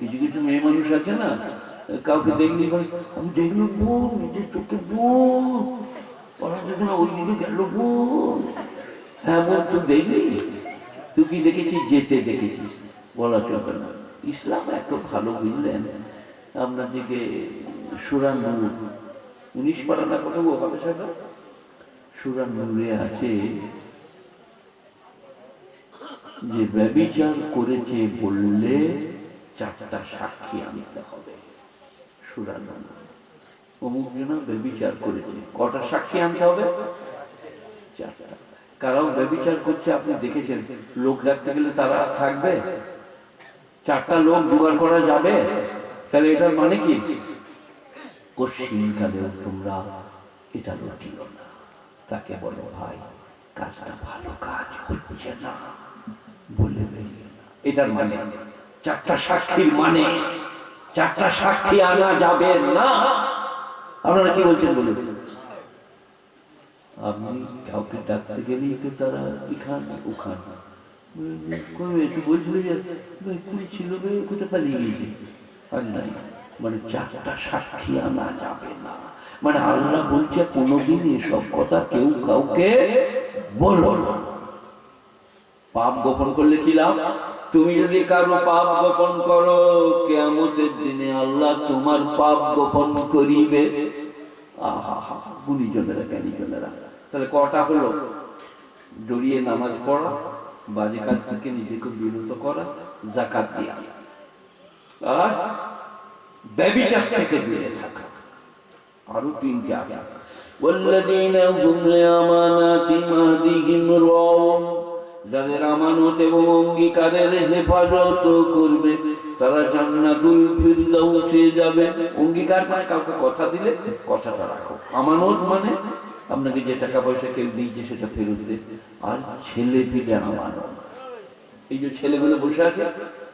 কিছু কিছু মেয়ে মানুষ আছে না, কাউকে দেখলি আমি দেখল বোন, নিজের চোখে বোন ওরা দেখো না ওইদিকে গেল বোন। হ্যাঁ বোন, তুই দেখলি? তুই কি দেখেছিস? যেতে দেখেছিস। বলা চলবে না। ইসলাম এত ভালো বুঝলেন আপনাদেরকে সুরান নূর উনিশ পারানা কথা বলব হবে সাহেব? সুরান নূরে আছে যে ব্যবিচার করেছে বললে চারটা সাক্ষী আনতে হবে। সুরান অমুক জন ব্যবিচার করেছে। কটা সাক্ষী আনতে হবে? চারটা। কারাও ব্যবিচার করছে, আপনি দেখেছেন, লোক ডাকতে গেলে তারা থাকবে। চারটা লোক জোগাড় করা যাবে। তাহলে এটার মানে কি? কশ্চিনকালেও তোমরা এটা লুটিল না। তাকে বলো, ভাই, কাজটা ভালো কাজ হচ্ছে না। বলে এটার মানে চারটা সাক্ষীর মানে? চারটা সাক্ষী আনা যাবে না? আপনারা কি বলছেন বলুন? আপনি কাউকে ডাকতে গেলেই তো তারা এখান ওখান একটু ছিল পালিয়ে আর নাই। মানে চারটা সাক্ষী আনা যাবে না। মানে আল্লাহ বলছে কোনোদিন এসব কথা কেউ কাউকে বলো না। পাপ গোপন করলে কি লাভ? তুমি যদি কারো পাপ গোপন করো কেয়ামতের দিনে আল্লাহ তোমার পাপ গোপন করিবে আহা হা গুণীজনেরা জ্ঞানীজনেরা তাহলে কটা হলো জড়িয়ে নামাজ পড়া বাজে কাজ থেকে নিজেকে বিরত করা জাকাত দেওয়া আর ব্যবিচার থেকে দূরে থাকা আরো তিনটে আছে والذين هم لأماناتهم عهدهم راعون যাদের আমানত এবং অঙ্গীকারের হেফাজত করবে, তারা জান্নাতুল ফিরদাউসে যাবে। অঙ্গীকার মানে কাউকে কথা দিলে কথাটা রাখো। আমানত মানে আপনাকে যে টাকা পয়সা কেউ দিয়েছে সেটা ফেরত দে। আর ছেলে পিলে আমানত। এই যে ছেলেগুলো বসে আছে,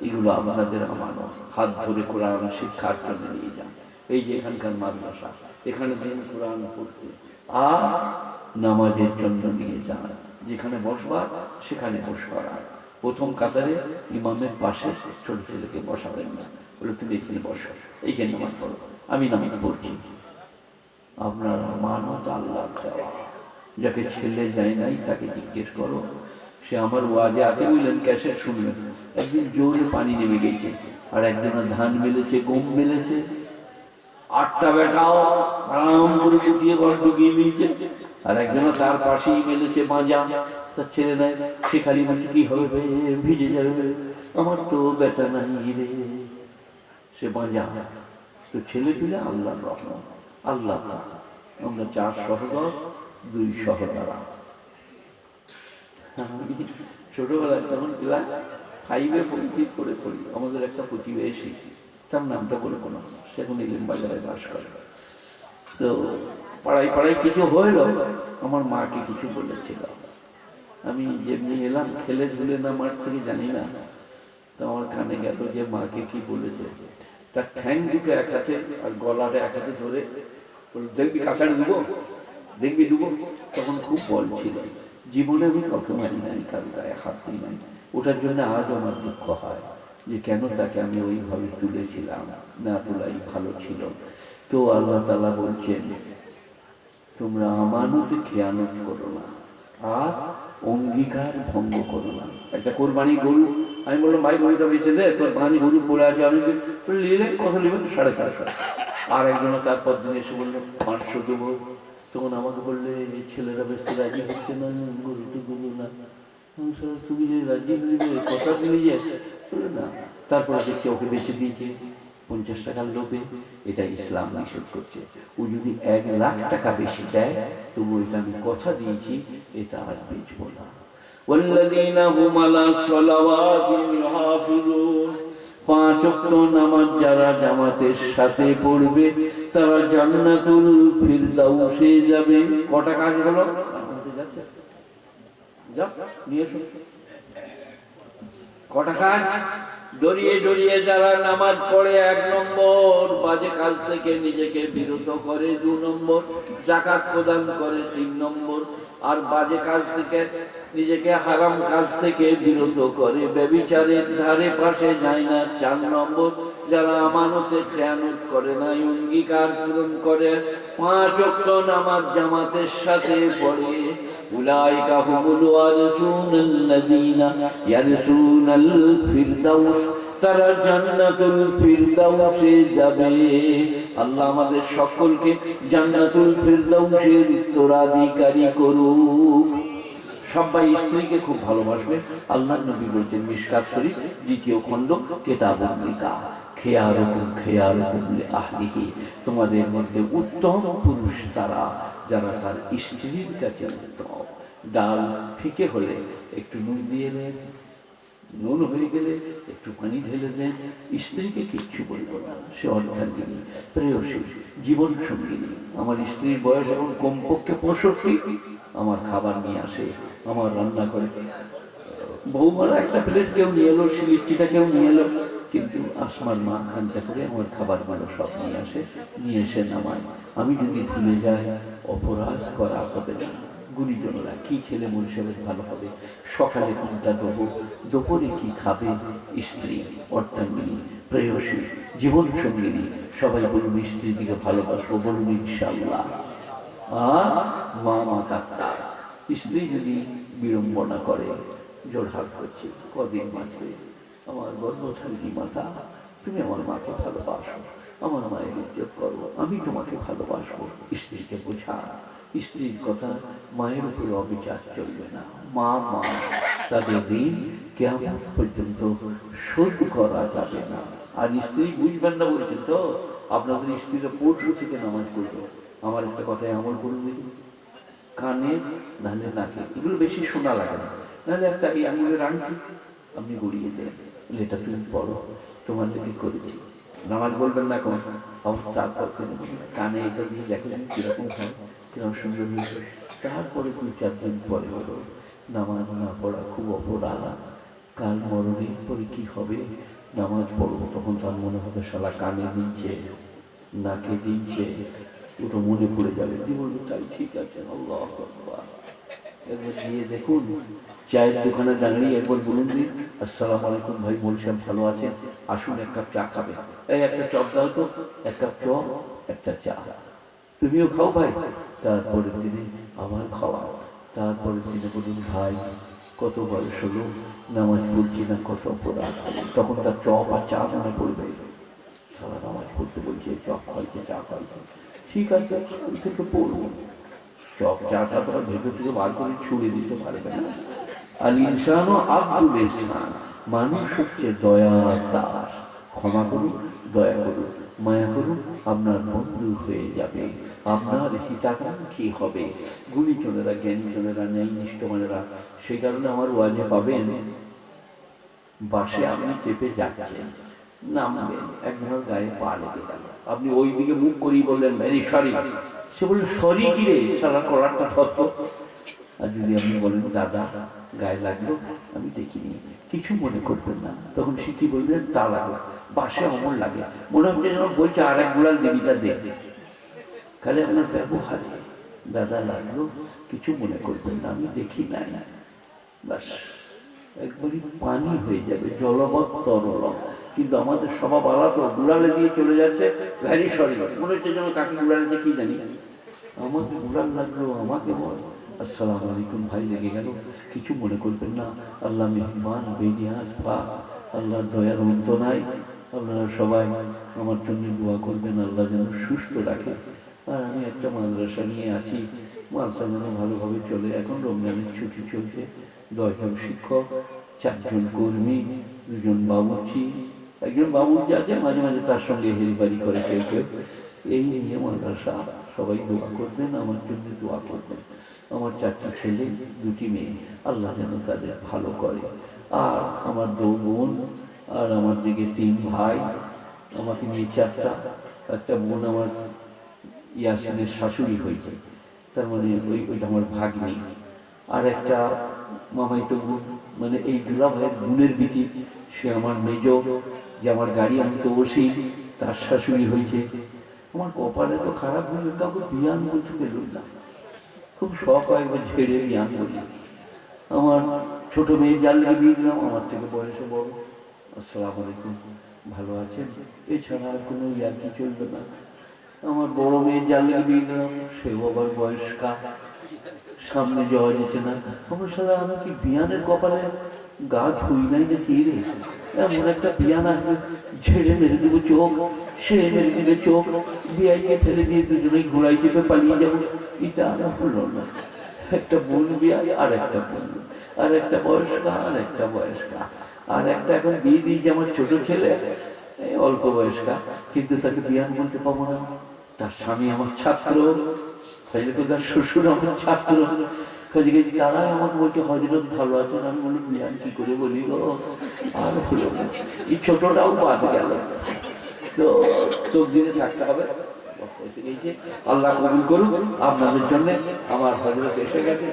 এগুলো আপনাদের আমানত। হাত ধরে কোরআন শিক্ষার জন্য নিয়ে যান। এই যে এখানকার মাদ্রাসা, এখানে দিন কোরআন পড়তে। আর নামাজের জন্য নিয়ে যান। যেখানে বসবার সেখানে বসবার প্রথম কাতারে ইমামের পাশে ছোট ছেলেকে বসাবেন না। বলে, তুমি এখানে বসো, এইখানে নামাজ পড়ো। আমি নামাজ পড়ছি। আপনার মানত আল্লাহ যাকে ছেলে যায় নাই, তাকে জিজ্ঞেস করো। সে আমার ওয়াজে আগে বললেন ক্যাশে শুনলেন একদিন জোরে পানি নেমে গেছে, আর একজনের ধান মেলেছে গম মেলেছে আটটা বেটাও আরাম করে গুটিয়ে ঘর ঢুকিয়ে দিয়েছে। আর একজনও তার পাশেই মেলেছে মাজা তার ছেলে নেয় সে খালি বলছে, কি হবে ভিজে যাবে। আমার তো বেটা নাই রে। সে মাজা তো ছেলে পিলে আল্লাহ রহমান আল্লাহ। আমরা চার সহদর, দুই সহদরা। ছোটবেলায় তখন ক্লাস ফাইভে পড়ি করে পড়ি। আমাদের একটা প্রতিবেশী, তার নামটা বলে কোনো এখন ইলিম বাজারে বাস করে। তো পাড়ায় পাড়ায় কিছু হইল আমার মাকে কিছু বলেছিল। আমি যেমনি এলাম, খেলে ঝুলে না মাঠ থেকে জানি না। তো আমার কানে গেল যে মাকে কি বলেছে। তার ঠ্যাং দুটো এক হাতে আর গলাটা এক হাতে ধরে দেখবি কাছাড়ে দেবো, দেখবি দেবো। তখন খুব বল ছিল। জীবনে আমি কাউকে মারি নাই, কারও গায়ে হাত দিই নাই। ওটার জন্য আজ আমার দুঃখ হয়। যে কেন তাকে আমি ওইভাবে তুলেছিলাম? না, তোলাই ভালো ছিল। তো আল্লাহ তালা বলছেন, তোমরা আমানতে খেয়ানত করো না, আর অঙ্গীকার ভঙ্গ করো না। একটা কোরবানি গরু, আমি বললাম, ভাই, গরুটা বেঁচে দে, তোর বাঙালি গরু পড়ে আছে। আমি নিলে কত নেবেন সাড়ে চারশো। আর একজন তারপর দিন এসে বলল, পাঁচশো দেবো। তখন আমাকে বললে, এই ছেলেরা বেশি রাজি হচ্ছে না গরু তো গরু না তুমি যে রাজি হয়ে কথা দিলে যে তারপরে দেখছি ওকে বেঁচে দিয়েছে পঞ্চাশ টাকার লোভে এটা ইসলাম নিষেধ করছে ও যদি এক লাখ টাকা বেশি দেয় তবু এটা আমি কথা দিয়েছি এটা আর বেচবো না والذين هم على صلواتهم يحافظون পাঁচ ওয়াক্ত নামাজ যারা জামাতের সাথে পড়বে তারা জান্নাতুল ফিরদাউসে যাবে কটা কাজ হলো জান্নাতে যাচ্ছে যাও নিয়ে এসো কটা কাজ ডরিয়ে ডরিয়ে যারা নামাজ পড়ে এক নম্বর, বাজে কাজ থেকে নিজেকে বিরত করে দু নম্বর, জাকাত প্রদান করে তিন নম্বর, আর বাজে কাজ থেকে নিজেকে হারাম কাজ থেকে বিরত করে। ব্যবিচারের ধারে পাশে যায় না চার নম্বর, যারা আমানতে খেয়ানত করে না, অঙ্গীকার পূরণ করে। পাঁচ অক্ট নামাজ জামাতের সাথে পড়ে। উলাইকা হুমুল ওয়ারিসুনাল্লাযীনা ইয়ারসুনাল ফিরদাউস তারা জান্নাতুল ফিরদাউসে যাবে। আল্লাহ আমাদের সকলকে জান্নাতুল ফিরদাউসের উত্তরাধিকারী করুক। সবাই স্ত্রীকে খুব ভালোবাসবে। আল্লাহ নবী বলছেন মিশকাত শরীফ, দ্বিতীয় খণ্ড, কেতাবুল নিকাহ তোমাদের মধ্যে উত্তম পুরুষ তারা, যারা তার স্ত্রীর কাছে উত্তম। ডাল ফিকে হলে একটু নুন দিয়ে নেন নুন হয়ে গেলে একটু পানি ঢেলে দেন। স্ত্রীকে কিচ্ছু বলব না, সে অর্ধাঙ্গিনী প্রেয়সী জীবন সঙ্গিনী আমার স্ত্রীর বয়স এখন কমপক্ষে পঁয়ষট্টি। আমার খাবার নিয়ে আসে, আমার রান্না করে। বৌমারা একটা প্লেট কেউ নিয়ে এলো সে সিলিপটিটা কেউ নিয়ে এলো। কিন্তু আসমার মা খানটা করে আমার খাবার মালো সব নিয়ে আসে, নিয়ে এসে নামায়। আমি যদি ভুলে যাই, অপরাধ করা হবে না। গুণীজনরা কি খেলে মনুষ্যের ভালো হবে। সকালে কোনটা দেবো, দুপুরে কি খাবে? স্ত্রী, অর্থাঙ্গিনী, প্রেয়সী, জীবন সঙ্গিনী, সবাই বলুন স্ত্রী দিকে ভালোবাসবো বলুন ইনশাল্লাহ আর মা মাতা তার স্ত্রী যদি বিড়ম্বনা করে, জোরহাট করছে, কদিন মাঝে আমার গর্ভধারিণী মাতা তুমি আমার মাকে ভালোবাসো, আমার মায়ের ইজ্জত করো, আমি তোমাকে ভালোবাসবো। স্ত্রীকে বোঝা, স্ত্রীর কথা মায়ের উপরে অবিচার চলবে না। মা মা, তাদের ঋণ কেমন পর্যন্ত শোধ করা যাবে না। আর স্ত্রী বুঝবেন না বলছেন, তো, আপনাদের স্ত্রীরা পড়শু থেকে নামাজ পড়বে আমার একটা কথায় আমল দেখি। কানে, নাহলে নাকে। এগুলো বেশি শোনা লাগে না। নাহলে একটা এই আঙুলের আংটি আপনি গড়িয়ে দেন। এটা তুমি পড়ো, তোমার লেগে করেছি। নামাজ বলবেন না কোনো আমার তারপর কানে এটা দিয়ে দেখেন কীরকম হয়, কীরকম সুন্দর হয়েছে তারপরে দুই, চার দিন পরে হলো, নামাজ না পড়া খুব অপরাধ কাল মরণের পরে কি হবে? নামাজ পড়ব তখন তার মনে হবে, শালা কানে দিচ্ছে নাকে দিচ্ছে ওটা মনে পড়ে যাবে। বলবে, তাই ঠিক আছে, আল্লাহ গিয়ে দেখুন। চায়ের দোকানে দাঁড়িয়ে একবার বলুন দিন। আসসালাম আলাইকুম ভাই বলছেন ভালো আছেন? আসুন এক কাপ চা খাবে। এই একটা চপ দাও তো। এক কাপ চপ, একটা চা। তুমিও খাও ভাই। তারপরে দিনে আমার খাওয়া। তারপরে দিনে বলুন, ভাই, কত বয়স হলো? নামাজ পড়ছি না, কত অপরাধ? তখন তার চপ আর চা মনে পড়বে। সারা নামাজ পড়তে বলছে, চপ খাইছে, চা খাইছে। ঠিক আছে, ওই থেকে পড়ব ভেতর থেকে বার করে দিতে না। আর দয়ার দাস। ক্ষমা দয়া মায়া আপনার বন্ধু হয়ে যাবে। আপনার হিতাকাঙ্ক্ষী হবে। গুণীজনেরা, জ্ঞানীজনেরা ন্যায় সেই কারণে আমার ওয়াজে পাবেন, বাসে আপনি চেপে যাচ্ছেন, নামবেন একবার গায়ে পা লেগে গেল। আপনি ওই দিকে মুখ করি বললেন ভেরি সরি সে বলল, সরি কি রে? সারা কলারটা ধরতো আর যদি আপনি বলেন, দাদা, গায়ে লাগল, আমি দেখিনি। কিছু মনে করবেন না। তখন সিটি বলবেন তা লাগল। বাসে অমর লাগে। মনে হচ্ছে যেন বলছে আর এক গুলাল দেবীটা দেখবে খালি আপনার ব্যবহারে, দাদা লাগল, কিছু মনে করবেন না, আমি দেখি নাই। বাস একবারই পানি হয়ে যাবে জলবৎ তরল কিন্তু আমাদের স্বভাব আলাদা গুড়ালে দিয়ে চলে যাচ্ছে, ভ্যারি সরি। মনে হচ্ছে যেন কাকে গুড়ালে কি জানি। আমাকে গুড়াল লাগল, আমাকে বল। আসসালাম আলাইকুম ভাই, লেগে গেল। কিছু মনে করবেন না। আল্লাহ মেহমান, বেনিয়াজ পা আল্লাহ দয়ার অন্ত নাই। আপনারা সবাই আমার জন্য দোয়া করবেন, আল্লাহ যেন সুস্থ রাখে। আর আমি একটা মাদ্রাসা নিয়ে আছি। মাদ্রাসা যেন ভালোভাবে চলে। এখন রমজানের ছুটি চলছে। দশজন শিক্ষক, চারজন কর্মী, দুজন বাবুর্চি। একজন বাবুর্চি আছে, মাঝে মাঝে তার সঙ্গে হেলবারি করে কেউ কেউ। এই নিয়ে মাদ্রাসা সবাই দোয়া করবেন, আমার জন্য দোয়া করবেন। আমার চারটি ছেলে, দুটি মেয়ে, আল্লাহ যেন তাদের ভালো করে। আর আমার দু বোন, আর আমার দিকে তিন ভাই, আমাকে নিয়ে চারটা, একটা বোন আমার ইয়াসিনের শাশুড়ি হয়েছে, তার মানে ওই ওইটা আমার ভাগ্নি। আর একটা মামাই তো মানে এই দুলা ভাইয়ের বোনের দিকে সে আমার মেজ, যে আমার গাড়ি আমি তো বসি তার শাশুড়ি হয়েছে। আমার কপালে তো খারাপ হয়ে কাউকে বিয়ান বলতে পেলুম না। খুব শখ হয় একবার ছেড়ে বিয়ান বলি। আমার ছোট মেয়ে জানলে বিয়ে দিলাম, আমার থেকে বয়সে বড় আসসালাম আলাইকুম, ভালো আছেন? এছাড়া আর কোনো ইয়ার্কি চলবে না। আমার বড় মেয়ে জানলে বিয়ে দিলাম, সেও আবার বয়স্কা। সামনে যাওয়া যেতে না। আমার সাথে আমি কি বিয়ানের কপালে গা ধুই নাই না কি রে? এমন একটা বিয়ান আসবে ঝেড়ে মেরে দেবো চোখ সে মেরে দেবে চোখ। বিয়াইকে ফেলে দিয়ে দুজনেই ঘোড়াই চেপে পালিয়ে যাব। এটা আমার হলো না। একটা বোন বিয়াই আর একটা বোন আর একটা বয়স্কা, আর একটা বয়স্কা। আর একটা এখন বিয়ে দিয়েছে আমার ছোট ছেলে অল্প বয়স্কা। কিন্তু তাকে বিয়ান বলতে পাবো না। তার স্বামী আমার ছাত্র তার শ্বশুর আমার ছাত্র। কাজে কাজে তারাই আমাকে বলছে হজরত ভালো আছেন আমি বলি বিয়ান কি করে বলি গো? আর হলো এই ছোটটাও বাদ গেল। তো দিনে থাকতে হবে। আল্লাহ কবুল করুন আপনাদের জন্য আমার হজরত এসে গেছে।